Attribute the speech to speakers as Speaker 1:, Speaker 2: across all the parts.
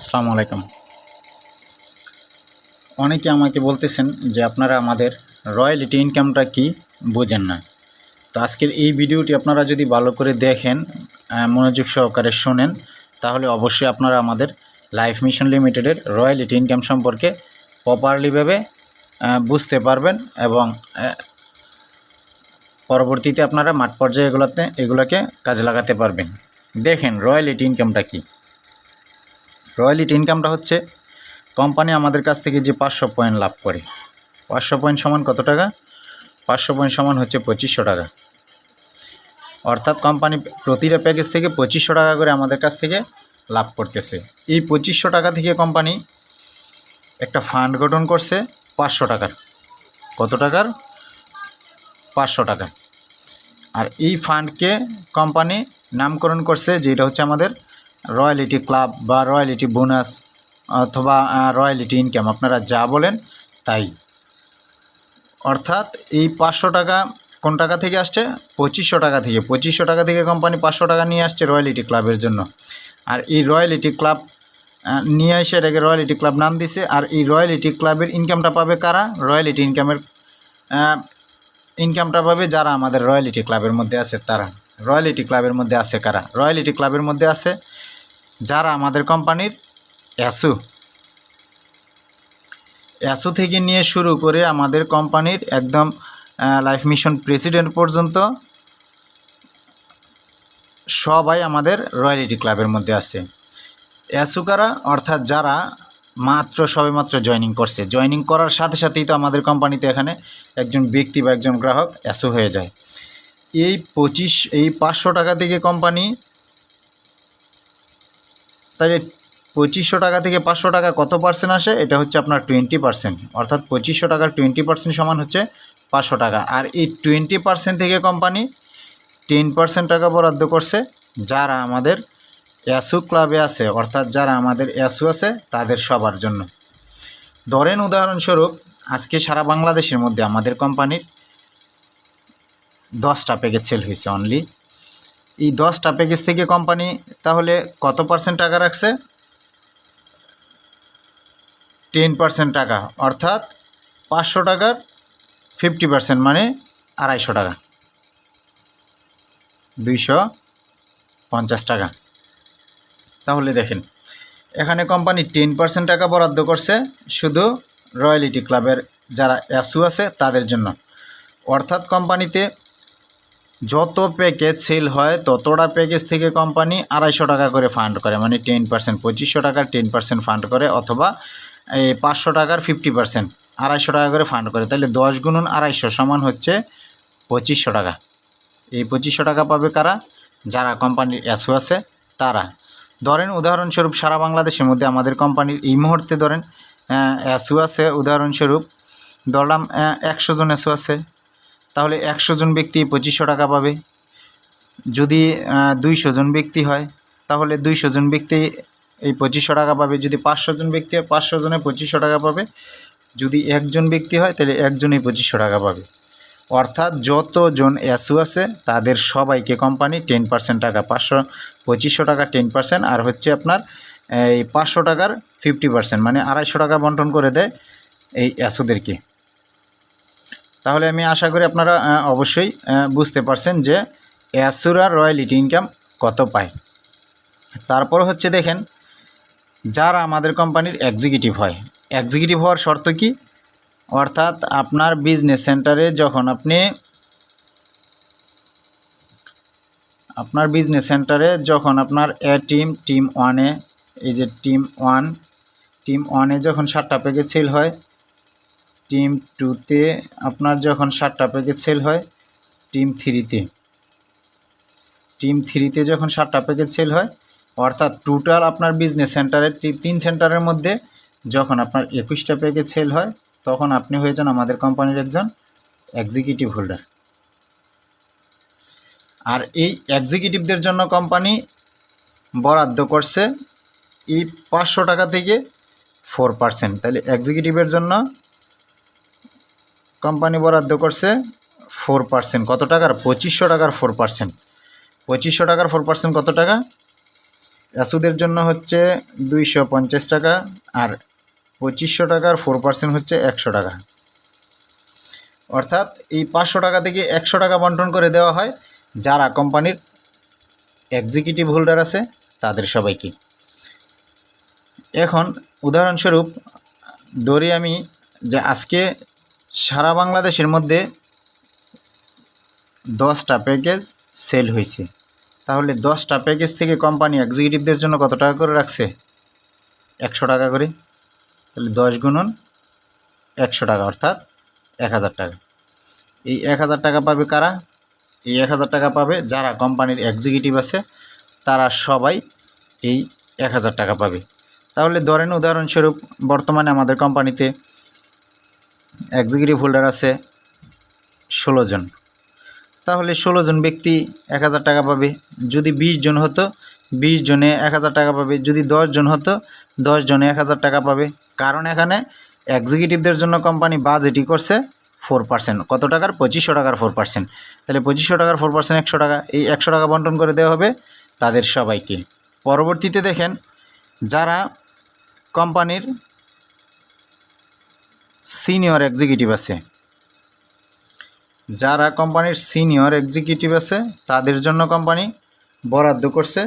Speaker 1: আসসালামু আলাইকুম। অনেকে আমাকে বলতেছেন যে আপনারা আমাদের রয়্যালিটি ইনকামটা কি বোঝেন না। তো আজকের এই ভিডিওটি আপনারা যদি ভালো করে দেখেন মনোযোগ সহকারে শোনেন, তাহলে অবশ্যই আপনারা আমাদের লাইফ মিশন লিমিটেডের রয়্যালিটি ইনকাম সম্পর্কে প্রপারলিভাবে বুঝতে পারবেন এবং পরবর্তীতে আপনারা মাঠ পর্যায়ে এগুলোতে, এগুলোকে কাজে লাগাতে পারবেন। দেখেন রয়্যালিটি ইনকামটা কী। রয়্যালিটি ইনকামটা হচ্ছে কোম্পানি আমাদের কাছ থেকে যে পাঁচশো পয়েন্ট লাভ করে। পাঁচশো পয়েন্ট সমান কত টাকা? পাঁচশো পয়েন্ট সমান হচ্ছে পঁচিশশো টাকা। অর্থাৎ কোম্পানি প্রতিটা প্যাকেজ থেকে পঁচিশশো টাকা করে আমাদের কাছ থেকে লাভ করতেছে। এই পঁচিশশো টাকা থেকে কোম্পানি একটা ফান্ড গঠন করছে পাঁচশো টাকার। কত টাকার? পাঁচশো টাকা আর এই ফান্ডকে কোম্পানি নামকরণ করছে, যেটা হচ্ছে আমাদের রয়্যালিটি ক্লাব বা রয়্যালিটি বোনাস অথবা রয়্যালিটি ইনকাম, আপনারা যা বলেন তাই। অর্থাৎ এই পাঁচশো টাকা কোন টাকা থেকে আসছে? পঁচিশশো টাকা থেকে। পঁচিশশো টাকা থেকে কোম্পানি পাঁচশো টাকা নিয়ে আসছে রয়্যালিটি ক্লাবের জন্য। আর এই রয়্যালিটি ক্লাব নিয়ে এসে এটাকে রয়্যালিটি ক্লাব নাম দিছে। আর এই রয়্যালিটি ক্লাবের ইনকামটা পাবে কারা? রয়্যালিটি ইনকামের ইনকামটা পাবে যারা আমাদের রয়্যালিটি ক্লাবের মধ্যে আছে তারা। রয়্যালিটি ক্লাবের মধ্যে আছে কারা? রয়্যালিটি ক্লাবের মধ্যে আছে যারা আমাদের কোম্পানির অ্যাসু অ্যাসু থেকে নিয়ে শুরু করে আমাদের কোম্পানির একদম লাইফ মিশন প্রেসিডেন্ট পর্যন্ত সবাই আমাদের রয়্যালিটি ক্লাবের মধ্যে আছে। অ্যাসুকারা অর্থাৎ যারা মাত্র সবেমাত্র জয়েনিং করছে। জয়েনিং করার সাথে সাথেই তো আমাদের কোম্পানিতে এখানে একজন ব্যক্তি বা একজন গ্রাহক অ্যাসু হয়ে যায়। এই পঁচিশ, এই পাঁচশো টাকা থেকে কোম্পানি তাহলে পঁচিশশো টাকা থেকে পাঁচশো টাকা কত পার্সেন্ট আসে? এটা হচ্ছে আপনার টোয়েন্টি পার্সেন্ট অর্থাৎ পঁচিশশো টাকার টোয়েন্টি পার্সেন্ট সমান হচ্ছে পাঁচশো টাকা। আর এই টোয়েন্টি পার্সেন্ট থেকে কোম্পানি টেন পার্সেন্ট টাকা বরাদ্দ করছে যারা আমাদের অ্যাসু ক্লাবে আছে, অর্থাৎ যারা আমাদের অ্যাসু আছে, তাদের সবার জন্য। ধরেন উদাহরণস্বরূপ, আজকে সারা বাংলাদেশের মধ্যে আমাদের কোম্পানির দশটা প্যাকেজ সেল হয়েছে অনলি এই দশটা প্যাকেজ থেকে কোম্পানি তাহলে কত পার্সেন্ট টাকা রাখছে? টেন পার্সেন্ট টাকা, অর্থাৎ পাঁচশো টাকার ফিফটি পার্সেন্ট মানে আড়াইশো টাকা। দুইশো পঞ্চাশ টাকা। তাহলে দেখেন, এখানে কোম্পানি টেন পার্সেন্ট টাকা বরাদ্দ করছে শুধু রয়্যালিটি ক্লাবের যারা অ্যাসু আছে তাদের জন্য। অর্থাৎ কোম্পানিতে যত প্যাকেজ সেল হয়, ততটা প্যাকেজ থেকে কোম্পানি আড়াইশো টাকা করে ফান্ড করে মানে টেন পার্সেন্ট পঁচিশশো টাকার টেন পার্সেন্ট ফান্ড করে অথবা, এই পাঁচশো টাকার ফিফটি পার্সেন্ট আড়াইশো টাকা করে ফান্ড করে। তাহলে দশ গুণন আড়াইশো সমান হচ্ছে পঁচিশশো টাকা। এই পঁচিশশো টাকা পাবে কারা? যারা কোম্পানির অ্যাসু আছে, তারা। ধরেন উদাহরণস্বরূপ সারা বাংলাদেশের মধ্যে আমাদের কোম্পানির এই মুহূর্তে ধরেন অ্যাসু আছে, উদাহরণস্বরূপ ধরলাম একশো জন অ্যাসু আছে। তাহলে একশো জন ব্যক্তি পঁচিশশো টাকা পাবে। যদি দুইশো জন ব্যক্তি হয়, তাহলে দুইশো জন ব্যক্তি এই পঁচিশশো টাকা পাবে। যদি পাঁচশো জন ব্যক্তি হয়, পাঁচশো জনে পঁচিশশো টাকা পাবে। যদি একজন ব্যক্তি হয়, তাহলে একজনই পঁচিশশো টাকা পাবে। অর্থাৎ যতজন অ্যাসু আছে, তাদের সবাইকে কোম্পানি টেন পার্সেন্ট টাকা, পাঁচশো, পঁচিশশো টাকা টেন পার্সেন্ট। আর হচ্ছে আপনার, এই পাঁচশো টাকার ফিফটি পার্সেন্ট মানে আড়াইশো টাকা বন্টন করে দেয় এই অ্যাসুদেরকে তাহলে আমি আশা করি আপনারা অবশ্যই বুঝতে পারছেন যে অ্যাসুরা রয়্যালিটি ইনকাম কত পায়। তারপর হচ্ছে দেখেন, যারা আমাদের কোম্পানির এক্সিকিউটিভ হয়। এক্সিকিউটিভ হওয়ার শর্ত কি? অর্থাৎ আপনার বিজনেস সেন্টারে যখন আপনি, আপনার বিজনেস সেন্টারে যখন আপনার এ টিম টিম ওয়ানে এই যে টিম ওয়ান টিম ওয়ানে যখন সাতটা প্যাকেজ সেল হয় টিম টুতে আপনার যখন সাতটা প্যাকেজ সেল হয়, টিম থ্রিতে। টিম থ্রিতে যখন সাতটা প্যাকেজ সেল হয়, অর্থাৎ টোটাল আপনার বিজনেস সেন্টারের তিন সেন্টারের মধ্যে যখন আপনার একুশটা প্যাকেজ সেল হয়, তখন আপনি হয়ে যান আমাদের কোম্পানির একজন এক্সিকিউটিভ হোল্ডার আর এই এক্সিকিউটিভদের জন্য কোম্পানি বরাদ্দ করছে এই পাঁচশো টাকা থেকে ফোর পার্সেন্ট তাহলে এক্সিকিউটিভের জন্য কোম্পানি বরাদ্দ করছে ফোর পার্সেন্ট কত টাকার? পঁচিশশো টাকার ফোর পার্সেন্ট পঁচিশশো টাকার ফোর পার্সেন্ট কত টাকা? অ্যাসুদের জন্য হচ্ছে দুইশো পঞ্চাশ টাকা আর পঁচিশশো টাকার ফোর পার্সেন্ট হচ্ছে একশো টাকা। অর্থাৎ এই পাঁচশো টাকা থেকে একশো টাকা বন্টন করে দেওয়া হয়। যারা কোম্পানির এক্সিকিউটিভ হোল্ডার আছে, তাদের সবাইকে। এখন উদাহরণস্বরূপ, ধরি আমি যে আজকে সারা বাংলাদেশের মধ্যে দশটা প্যাকেজ সেল হয়েছে। তাহলে দশটা প্যাকেজ থেকে কোম্পানি এক্সিকিউটিভদের জন্য কত টাকা করে রাখছে? একশো টাকা করে। তাহলে দশ গুণন একশো টাকা, অর্থাৎ এক হাজার টাকা। এই এক হাজার টাকা পাবে কারা? এই এক হাজার টাকা পাবে যারা কোম্পানির এক্সিকিউটিভ আছে, তারা সবাই এই এক হাজার টাকা পাবে। তাহলে ধরেন উদাহরণস্বরূপ বর্তমানে আমাদের কোম্পানিতে এক্সিকিউটিভ হোল্ডার আছে ষোলো জন। তাহলে ষোলো জন ব্যক্তি এক হাজার টাকা পাবে। যদি বিশ জন হতো, বিশ জনে এক হাজার টাকা পাবে। যদি দশ জন হতো, দশ জনে এক হাজার টাকা পাবে। কারণ এখানে এক্সিকিউটিভদের জন্য কোম্পানি বাজেটই করছে ফোর পার্সেন্ট কত টাকার? পঁচিশশো টাকার ফোর পার্সেন্ট তাহলে পঁচিশশো টাকার ফোর পার্সেন্ট একশো টাকা। এই একশো টাকা বন্টন করে দেওয়া হবে তাদের সবাইকে। পরবর্তীতে দেখেন, যারা কোম্পানির সিনিয়র এক্সিকিউটিভ আছে। যারা কোম্পানির সিনিয়র এক্সিকিউটিভ আছে, তাদের জন্য কোম্পানি বরাদ্দ করছে।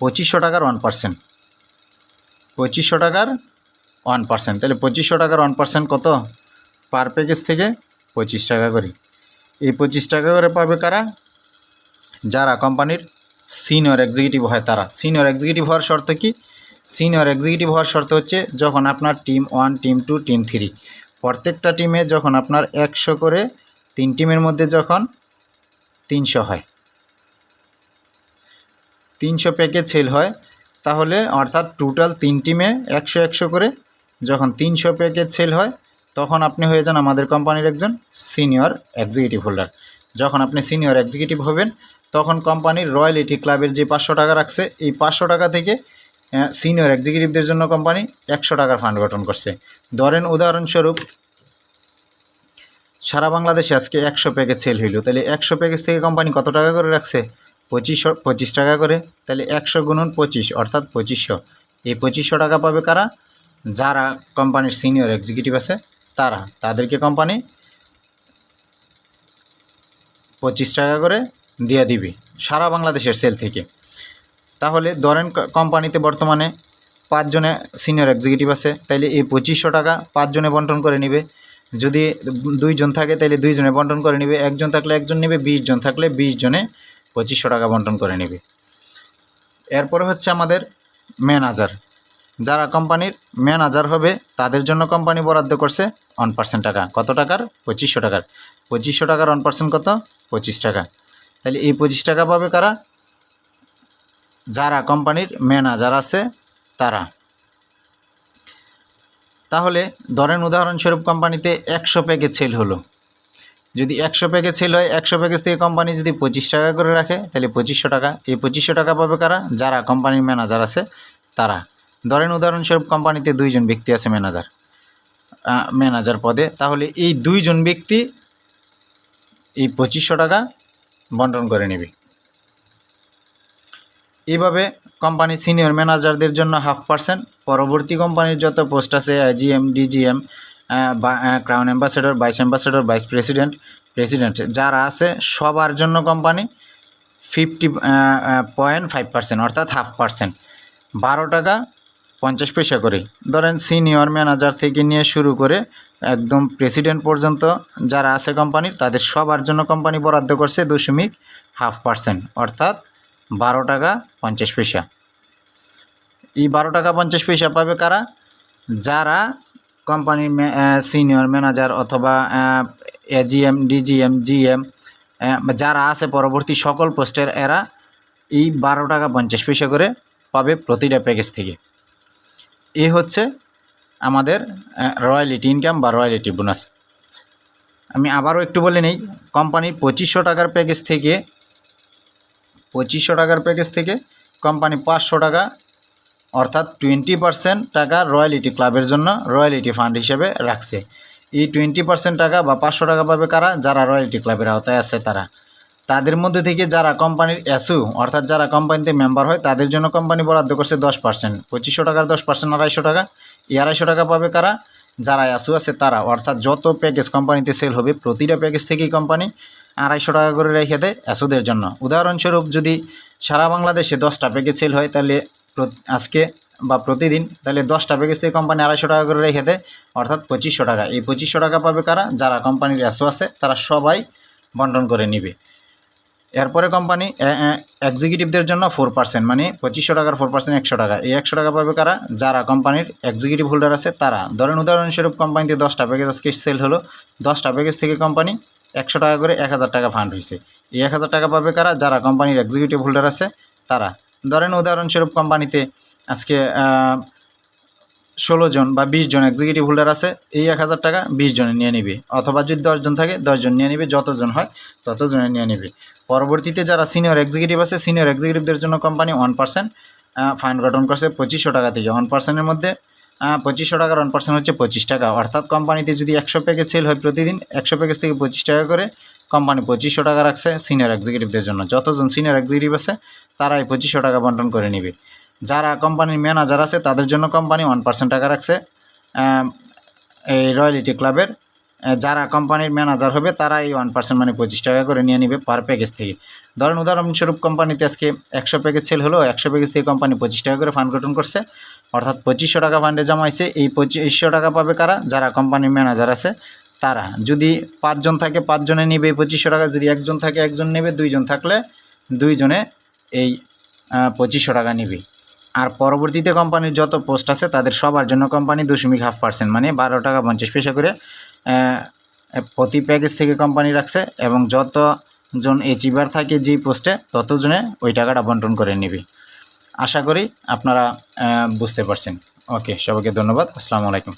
Speaker 1: পঁচিশশো টাকার ওয়ান পার্সেন্ট পঁচিশশো টাকার ওয়ান পার্সেন্ট তাহলে পঁচিশশো টাকার ওয়ান পার্সেন্ট কত? পার প্যাকেজ থেকে পঁচিশ টাকা করে। এই পঁচিশ টাকা করে পাবে কারা? যারা কোম্পানির সিনিয়র এক্সিকিউটিভ হয় তারা। সিনিয়র এক্সিকিউটিভ হওয়ার শর্ত কি? সিনিয়র এক্সিকিউটিভ হওয়ার শর্ত হচ্ছে যখন আপনার team one, team two, team three. প্রত্যেকটা টিমে যখন আপনার একশো করে তিন টিমের মধ্যে যখন তিনশো হয়, তিনশো প্যাকেজ সেল হয়, তাহলে অর্থাৎ টোটাল তিন টিমে একশো একশো করে যখন তিনশো প্যাকেজ সেল হয়, তখন আপনি হয়ে যান আমাদের কোম্পানির একজন সিনিয়র এক্সিকিউটিভ হোল্ডার। যখন আপনি সিনিয়র এক্সিকিউটিভ হবেন, তখন কোম্পানির রয়্যালিটি ক্লাবের যে পাঁচশো টাকা রাখছে, এই পাঁচশো টাকা থেকে সিনিয়র এক্সিকিউটিভদের জন্য কোম্পানি একশো টাকার ফান্ড গঠন করছে। ধরেন, উদাহরণস্বরূপ, সারা বাংলাদেশে আজকে একশো প্যাকেজ সেল হইল। তাহলে একশো প্যাকেজ থেকে কোম্পানি কত টাকা করে রাখছে? পঁচিশশো, পঁচিশ টাকা করে। তাহলে একশো গুণন পঁচিশ, অর্থাৎ পঁচিশশো। এই পঁচিশশো টাকা পাবে কারা? যারা কোম্পানির সিনিয়র এক্সিকিউটিভ আছে, তারা। তাদেরকে কোম্পানি পঁচিশ টাকা করে দিয়ে দিবে, সারা বাংলাদেশের সেল থেকে। তাহলে ধরেন কোম্পানিতে বর্তমানে পাঁচজনে সিনিয়র এক্সিকিউটিভ আছে, তাইলে এই পঁচিশশো টাকা পাঁচজনে বন্টন করে নেবে। যদি দুইজন থাকে তাহলে দুইজনে বন্টন করে নেবে। একজন থাকলে একজন নেবে বিশ জন থাকলে বিশ জনে পঁচিশশো টাকা বন্টন করে নেবে। এরপরে হচ্ছে আমাদের ম্যানেজার যারা কোম্পানির ম্যানেজার হবে, তাদের জন্য কোম্পানি বরাদ্দ করছে ওয়ান পার্সেন্ট টাকা। কত টাকার? পঁচিশশো টাকার। পঁচিশশো টাকার ওয়ান পার্সেন্ট কত? পঁচিশ টাকা। তাহলে এই পঁচিশ টাকা পাবে কারা? যারা কোম্পানির ম্যানেজার আছে, তারা। তাহলে ধরেন উদাহরণস্বরূপ কোম্পানিতে একশো প্যাকেজ সেল হলো। যদি একশো প্যাকেজ সেল হয়, একশো প্যাকেজ থেকে কোম্পানি যদি পঁচিশ টাকা করে রাখে, তাহলে পঁচিশশো টাকা। এই পঁচিশশো টাকা পাবে কারা? যারা কোম্পানির ম্যানেজার আছে, তারা। ধরেন উদাহরণস্বরূপ কোম্পানিতে দুইজন ব্যক্তি আছে ম্যানেজার ম্যানেজার পদে। তাহলে এই দুইজন ব্যক্তি এই পঁচিশশো টাকা বন্টন করে নেবে। এইভাবে কোম্পানি সিনিয়র ম্যানেজারদের জন্য হাফ পার্সেন্ট। পরবর্তী কোম্পানির যত পোস্ট আছে GM DGM crown ambassador vice ambassador vice president president যারা আছে, সবার জন্য company fifty point five percent অর্থাৎ হাফ পার্সেন্ট বারো টাকা পঞ্চাশ পয়সা করে। ধরেন সিনিয়র ম্যানেজার থেকে নিয়ে শুরু করে একদম প্রেসিডেন্ট পর্যন্ত যারা আছে কোম্পানির, তাদের সবার জন্য কোম্পানি বরাদ্দ করছে দশমিক হাফ পার্সেন্ট অর্থাৎ বারো টাকা পঞ্চাশ পয়সা। এই বারো টাকা পঞ্চাশ পয়সা পাবে কারা? যারা কোম্পানির সিনিয়র ম্যানেজার অথবা এজিএম ডিজিএম জিএম যারা আছে পরবর্তী সকল পোস্টের এরা এই বারো টাকা পঞ্চাশ পয়সা করে পাবে প্রতিটা প্যাকেজ থেকে। এই হচ্ছে আমাদের রয়্যালিটি ইনকাম বা রয়্যালিটি বোনাস আমি আবারও একটু বলে নেই কোম্পানির পঁচিশশো টাকার প্যাকেজ থেকে পঁচিশশো টাকার প্যাকেজ থেকে কোম্পানি পাঁচশো টাকা, অর্থাৎ টোয়েন্টি পার্সেন্ট টাকা রয়্যালিটি ক্লাবের জন্য রয়্যালিটি ফান্ড হিসেবে রাখছে। এই টোয়েন্টি পার্সেন্ট টাকা বা পাঁচশো টাকা পাবে কারা? যারা রয়্যালিটি ক্লাবের আওতায় আছে তারা। তাদের মধ্যে থেকে যারা কোম্পানির এসু অর্থাৎ যারা কোম্পানিতে মেম্বার হয়, তাদের জন্য কোম্পানি বরাদ্দ করছে দশ পার্সেন্ট পঁচিশশো টাকার দশ পার্সেন্ট আড়াইশো টাকা, এই আড়াইশো টাকা পাবে কারা? যারা এসু আছে তারা। অর্থাৎ যত প্যাকেজ কোম্পানিতে সেল হবে, প্রতিটা প্যাকেজ থেকেই কোম্পানি আড়াইশো টাকা করে রেখে দেয় এসুদের জন্য। উদাহরণস্বরূপ যদি সারা বাংলাদেশে দশটা প্যাকেজ সেল হয়, তাহলে আজকে বা প্রতিদিন তাহলে দশটা প্যাকেজ থেকে কোম্পানি আড়াইশো টাকা করে রেখে দেয়, অর্থাৎ পঁচিশশো টাকা। এই পঁচিশশো টাকা পাবে কারা? যারা কোম্পানির এসও আছে, তারা সবাই বন্টন করে নিবে। এরপরে কোম্পানি এক্সিকিউটিভদের জন্য ফোর পার্সেন্ট মানে পঁচিশশো টাকার ফোর পার্সেন্ট একশো টাকা। এই একশো টাকা পাবে কারা? যারা কোম্পানির এক্সিকিউটিভ হোল্ডার আছে, তারা। ধরেন উদাহরণস্বরূপ কোম্পানিতে দশটা প্যাকেজ আজকে সেল হলো, দশটা প্যাকেজ থেকে কোম্পানি একশো টাকা করে এক হাজার টাকা ফান্ড হয়েছে এই এক হাজার টাকা পাবে কারা? যারা কোম্পানির এক্সিকিউটিভ হোল্ডার আছে, তারা। ধরেন উদাহরণস্বরূপ কোম্পানিতে আজকে ষোলো জন বা বিশ জন এক্সিকিউটিভ হোল্ডার আছে, এই এক হাজার টাকা বিশ জনে নিয়ে নিবে। অথবা যদি দশজন থাকে দশজন নিয়ে নিবে, যতজন হয় ততজনে নিয়ে নিবে। পরবর্তীতে যারা সিনিয়র এক্সিকিউটিভ আছে সিনিয়র এক্সিকিউটিভদের জন্য কোম্পানি ওয়ান পার্সেন্ট ফাইন গঠন করছে পঁচিশশো টাকা থেকে। ওয়ান পার্সেন্টের মধ্যে পঁচিশশো টাকার ওয়ান পার্সেন্ট হচ্ছে পঁচিশ টাকা। অর্থাৎ কোম্পানিতে যদি একশো প্যাকেজ সেল হয় প্রতিদিন, একশো প্যাকেজ থেকে পঁচিশ টাকা করে কোম্পানি পঁচিশশো টাকা রাখছে সিনিয়র এক্সিকিউটিভদের জন্য। যতজন সিনিয়র এক্সিকিউটিভ আছে, তারাই পঁচিশশো টাকা বন্টন করে নেবে। যারা কোম্পানির ম্যানেজার আছে, তাদের জন্য কোম্পানি ওয়ান পার্সেন্ট টাকা রাখছে। এই রয়্যালিটি ক্লাবের যারা কোম্পানির ম্যানেজার হবে তারা এই ওয়ান পার্সেন্ট মানে পঁচিশ টাকা করে নিয়ে নেবে পার প্যাকেজ থেকে। ধরেন, উদাহরণস্বরূপ কোম্পানিতে আজকে একশো প্যাকেজ সেল হলো, একশো প্যাকেজ থেকে কোম্পানি পঁচিশ টাকা করে ফান্ড গঠন করছে। অর্থাৎ পঁচিশশো টাকা ফান্ডে জমাইছে এই পঁচিশশো টাকা পাবে কারা? যারা কোম্পানির ম্যানেজার আছে, তারা। যদি পাঁচজন থাকে, পাঁচজনে নেবে পঁচিশশো টাকা। যদি একজন থাকে, একজন নেবে। দুইজন থাকলে দুইজনে এই পঁচিশশো টাকা নেবে। আর পরবর্তীতে কোম্পানির যত পোস্ট আছে, তাদের সবার জন্য কোম্পানি দশমিক হাফ পার্সেন্ট মানে বারো টাকা পঞ্চাশ পয়সা করে প্রতি প্যাকেজ থেকে কোম্পানি রাখছে এবং যতজন এচিভার থাকে যেই পোস্টে ততজনে ওই টাকাটা বন্টন করে নেবে। আশা করি আপনারা বুঝতে পারছেন। ওকে সবাইকে ধন্যবাদ। আসসালামু আলাইকুম।